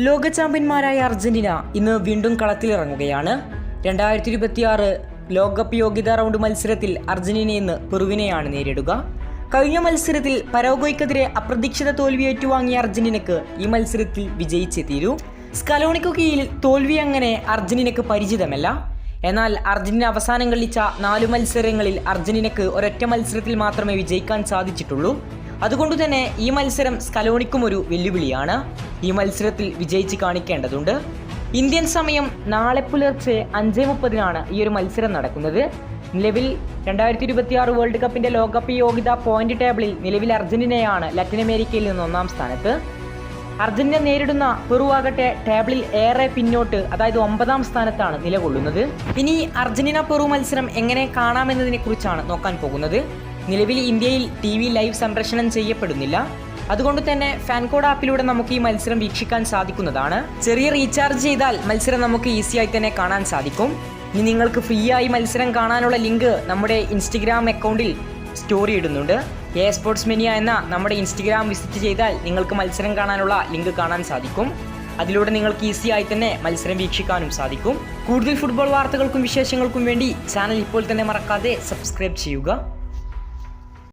ലോക ചാമ്പ്യന്മാരായ അർജന്റീന ഇന്ന് വീണ്ടും കളത്തിലിറങ്ങുകയാണ്. രണ്ടായിരത്തി ഇരുപത്തിയാറ് ലോകകപ്പ് യോഗ്യതാ റൗണ്ട് മത്സരത്തിൽ അർജന്റീന ഇന്ന് പെറുവിനെയാണ് നേരിടുക. കഴിഞ്ഞ മത്സരത്തിൽ പരോഗോയ്ക്കെതിരെ അപ്രതീക്ഷിത തോൽവി ഏറ്റുവാങ്ങിയ അർജന്റീനക്ക് ഈ മത്സരത്തിൽ വിജയിച്ചേ തീരൂ. സ്കലോണിക്കു കീഴിൽ തോൽവി അങ്ങനെ അർജന്റീനക്ക് പരിചിതമല്ല. എന്നാൽ അർജന്റീന അവസാനം കളിച്ച നാലു മത്സരങ്ങളിൽ അർജന്റീനക്ക് ഒരൊറ്റ മത്സരത്തിൽ മാത്രമേ വിജയിക്കാൻ സാധിച്ചിട്ടുള്ളൂ. അതുകൊണ്ട് തന്നെ ഈ മത്സരം സ്കലോണിക്കും ഒരു വെല്ലുവിളിയാണ്. ഈ മത്സരത്തിൽ വിജയിച്ച് കാണിക്കേണ്ടതുണ്ട്. ഇന്ത്യൻ സമയം നാളെ പുലർച്ചെ അഞ്ച് മുപ്പതിനാണ് ഈ ഒരു മത്സരം നടക്കുന്നത്. നിലവിൽ രണ്ടായിരത്തി ഇരുപത്തി ആറ് വേൾഡ് കപ്പിന്റെ ലോകകപ്പ് യോഗ്യത പോയിന്റ് ടേബിളിൽ നിലവിൽ അർജന്റീനയാണ് ലാറ്റിൻ അമേരിക്കയിൽ നിന്ന് ഒന്നാം സ്ഥാനത്ത്. അർജന്റീന നേരിടുന്ന പെറുവാകട്ടെ ടേബിളിൽ ഏറെ പിന്നോട്ട് അതായത് ഒമ്പതാം സ്ഥാനത്താണ് നിലകൊള്ളുന്നത്. ഇനി അർജന്റീന പെറു മത്സരം എങ്ങനെ കാണാമെന്നതിനെ കുറിച്ചാണ് നോക്കാൻ പോകുന്നത്. നിലവിൽ ഇന്ത്യയിൽ ടി വി ലൈവ് സംപ്രേഷണം ചെയ്യപ്പെടുന്നില്ല. അതുകൊണ്ട് തന്നെ ഫാൻകോഡ് ആപ്പിലൂടെ നമുക്ക് ഈ മത്സരം വീക്ഷിക്കാൻ സാധിക്കുന്നതാണ്. ചെറിയ റീചാർജ് ചെയ്താൽ മത്സരം നമുക്ക് ഈസിയായി തന്നെ കാണാൻ സാധിക്കും. ഇനി നിങ്ങൾക്ക് ഫ്രീ ആയി മത്സരം കാണാനുള്ള ലിങ്ക് നമ്മുടെ ഇൻസ്റ്റഗ്രാം അക്കൗണ്ടിൽ സ്റ്റോറി ഇടുന്നുണ്ട് എ സ്പോർട്സ് മെനിയ എന്ന നമ്മുടെ ഇൻസ്റ്റഗ്രാം വിസിറ്റ് ചെയ്താൽ നിങ്ങൾക്ക് മത്സരം കാണാനുള്ള ലിങ്ക് കാണാൻ സാധിക്കും. അതിലൂടെ നിങ്ങൾക്ക് ഈസി ആയി തന്നെ മത്സരം വീക്ഷിക്കാനും സാധിക്കും. കൂടുതൽ ഫുട്ബോൾ വാർത്തകൾക്കും വിശേഷങ്ങൾക്കും വേണ്ടി ചാനൽ ഇപ്പോൾ തന്നെ മറക്കാതെ സബ്സ്ക്രൈബ് ചെയ്യുക.